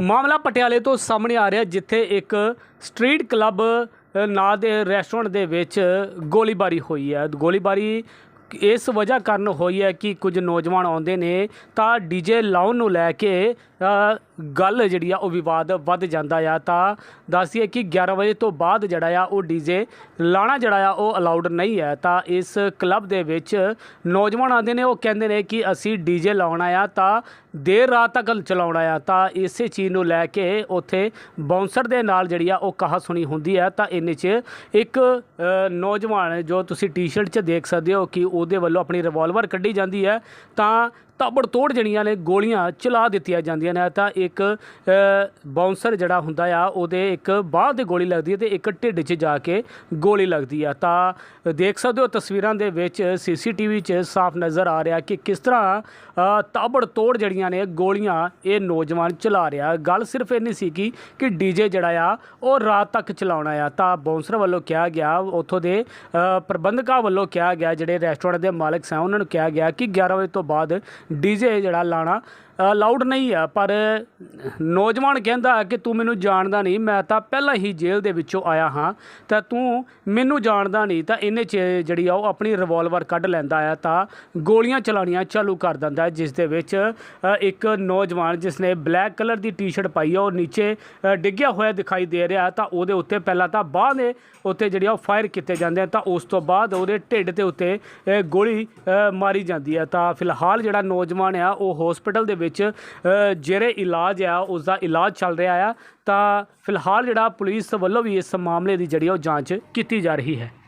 ਮਾਮਲਾ ਪਟਿਆਲੇ ਤੋਂ ਸਾਹਮਣੇ ਆ ਰਿਹਾ, ਜਿੱਥੇ ਇੱਕ ਸਟਰੀਟ ਕਲੱਬ ਨਾਂ ਦੇ ਰੈਸਟੋਰੈਂਟ ਦੇ ਵਿੱਚ ਗੋਲੀਬਾਰੀ ਹੋਈ ਹੈ। ਗੋਲੀਬਾਰੀ ਇਸ ਵਜ੍ਹਾ ਕਾਰਨ ਹੋਈ ਹੈ ਕਿ ਕੁਝ ਨੌਜਵਾਨ ਆਉਂਦੇ ਨੇ ਤਾਂ ਡੀਜੇ ਲਾਉਣ ਨੂੰ ਲੈ ਕੇ ਗੱਲ ਜਿਹੜੀ ਆ ਉਹ ਵਿਵਾਦ ਵੱਧ ਜਾਂਦਾ ਆ। ਤਾਂ ਦੱਸੀਏ ਕਿ 11 ਵਜੇ ਤੋਂ ਬਾਅਦ ਜਿਹੜਾ ਆ ਉਹ ਡੀਜੇ ਲਾਣਾ ਜਿਹੜਾ ਆ ਉਹ ਅਲਾਉਡ ਨਹੀਂ ਹੈ। ਤਾਂ ਇਸ ਕਲੱਬ ਦੇ ਵਿੱਚ ਨੌਜਵਾਨ ਆਉਂਦੇ ਨੇ, ਉਹ ਕਹਿੰਦੇ ਨੇ ਕਿ ਅਸੀਂ ਡੀਜੇ ਲਾਉਣਾ ਆ ਤਾਂ ਦੇਰ ਰਾਤ ਤੱਕ ਚਲਾਉਣਾ ਆ। ਤਾਂ ਇਸੇ ਚੀਜ਼ ਨੂੰ ਲੈ ਕੇ ਉੱਥੇ ਬਾਉਂਸਰ ਦੇ ਨਾਲ ਜਿਹੜੀ ਆ ਉਹ ਕਹਾ ਸੁਣੀ ਹੁੰਦੀ ਹੈ। ਤਾਂ ਇੰਨੇ 'ਚ ਇੱਕ ਨੌਜਵਾਨ ਜੋ ਤੁਸੀਂ ਟੀ-ਸ਼ਰਟ 'ਚ ਦੇਖ ਸਕਦੇ ਹੋ ਕਿ ਉਹ ਉਹਦੇ ਵੱਲੋਂ ਆਪਣੀ ਰਿਵਾਲਵਰ ਕੱਢੀ ਜਾਂਦੀ ਹੈ ਤਾਂ ਤਾਬੜ ਤੋੜ ਜਿਹੜੀਆਂ ਨੇ ਗੋਲੀਆਂ ਚਲਾ ਦਿੱਤੀਆਂ ਜਾਂਦੀਆਂ ਨੇ ਤਾਂ ਇੱਕ ਅ, ਬਾਉਂਸਰ ਜਿਹੜਾ ਹੁੰਦਾ ਆ ਉਹਦੇ ਇੱਕ ਬਾਹ ਤੇ ਗੋਲੀ ਲੱਗਦੀ ਹੈ ਤੇ ਇੱਕ ਢਿੱਡ 'ਚ ਜਾ ਕੇ ਗੋਲੀ ਲੱਗਦੀ ਆ। ਤਾਂ ਦੇਖ ਸਕਦੇ ਹੋ ਤਸਵੀਰਾਂ ਦੇ ਵਿੱਚ ਸੀਸੀਟੀਵੀ 'ਚ ਸਾਫ਼ ਨਜ਼ਰ ਆ ਰਿਹਾ ਕਿ ਕਿਸ ਤਰ੍ਹਾਂ ਅ, ਤਾਬੜ ਤੋੜ ਜਿਹੜੀਆਂ ਨੇ ਗੋਲੀਆਂ ਇਹ ਨੌਜਵਾਨ ਚਲਾ ਰਿਹਾ। ਗੱਲ ਸਿਰਫ ਇੰਨੀ ਸੀ ਕਿ ਕਿ ਡੀਜੇ ਜਿਹੜਾ ਆ ਉਹ ਰਾਤ ਤੱਕ ਚਲਾਉਣਾ ਆ ਤਾਂ ਬਾਉਂਸਰ ਵੱਲੋਂ ਕਿਹਾ ਗਿਆ ਉੱਥੋਂ ਦੇ ਪ੍ਰਬੰਧਕਾਂ ਵੱਲੋਂ ਕਿਹਾ ਗਿਆ ਜਿਹੜੇ ਰੈਸਟੋਰੈਂਟ ਦੇ ਮਾਲਕ ਸਨ ਉਹਨਾਂ ਨੂੰ ਕਿਹਾ ਗਿਆ ਕਿ 11 ਵਜੇ ਤੋਂ ਬਾਅਦ ਡੀਜੇ ਜਿਹੜਾ ਲਾਣਾ ਅਲਾਊਡ ਨਹੀਂ ਆ, ਪਰ ਨੌਜਵਾਨ ਕਹਿੰਦਾ ਕਿ ਤੂੰ ਮੈਨੂੰ ਜਾਣਦਾ ਨਹੀਂ, ਮੈਂ ਤਾਂ ਪਹਿਲਾਂ ਹੀ ਜੇਲ੍ਹ ਦੇ ਵਿੱਚੋਂ ਆਇਆ ਹਾਂ, ਤਾਂ ਤੂੰ ਮੈਨੂੰ ਜਾਣਦਾ ਨਹੀਂ, ਤਾਂ ਇਹਨੇ ਚ ਜਿਹੜੀ ਆ ਉਹ ਆਪਣੀ ਰਿਵਾਲਵਰ ਕੱਢ ਲੈਂਦਾ ਆ, ਤਾਂ ਗੋਲੀਆਂ ਚਲਾਉਣੀਆਂ ਚਾਲੂ ਕਰ ਦਿੰਦਾ ਜਿਸ ਦੇ ਵਿੱਚ ਇੱਕ ਨੌਜਵਾਨ ਜਿਸ ਨੇ ਬਲੈਕ ਕਲਰ ਦੀ ਟੀ-ਸ਼ਰਟ ਪਾਈ ਆ, ਉਹ ਨੀਚੇ ਡਿੱਗਿਆ ਹੋਇਆ ਦਿਖਾਈ ਦੇ ਰਿਹਾ, ਤਾਂ ਉਹਦੇ ਉੱਤੇ ਪਹਿਲਾਂ ਤਾਂ ਬਾਹ ਦੇ ਉੱਤੇ ਜਿਹੜੀ ਆ ਉਹ ਫਾਇਰ ਕੀਤੇ ਜਾਂਦੇ ਆ, ਤਾਂ ਉਸ ਤੋਂ ਬਾਅਦ ਉਹਦੇ ਢਿੱਡ ਦੇ ਉੱਤੇ ਗੋਲੀ ਮਾਰੀ ਜਾਂਦੀ ਹੈ ਤਾਂ ਫਿਲਹਾਲ ਜਿਹੜਾ ਨੌਜਵਾਨ ਆ, ਉਹ ਹਸਪੀਟਲ ਦੇ ਵਿੱਚ ਜਿਹੜੇ ਇਲਾਜ ਆ ਉਸ ਦਾ ਇਲਾਜ ਚੱਲ ਰਿਹਾ ਆ, ਤਾਂ ਫਿਲਹਾਲ ਜਿਹੜਾ ਪੁਲਿਸ ਵੱਲੋਂ ਵੀ ਇਸ ਮਾਮਲੇ ਦੀ ਜਿਹੜੀ ਆ ਉਹ ਜਾਂਚ ਕੀਤੀ ਜਾ ਰਹੀ ਹੈ।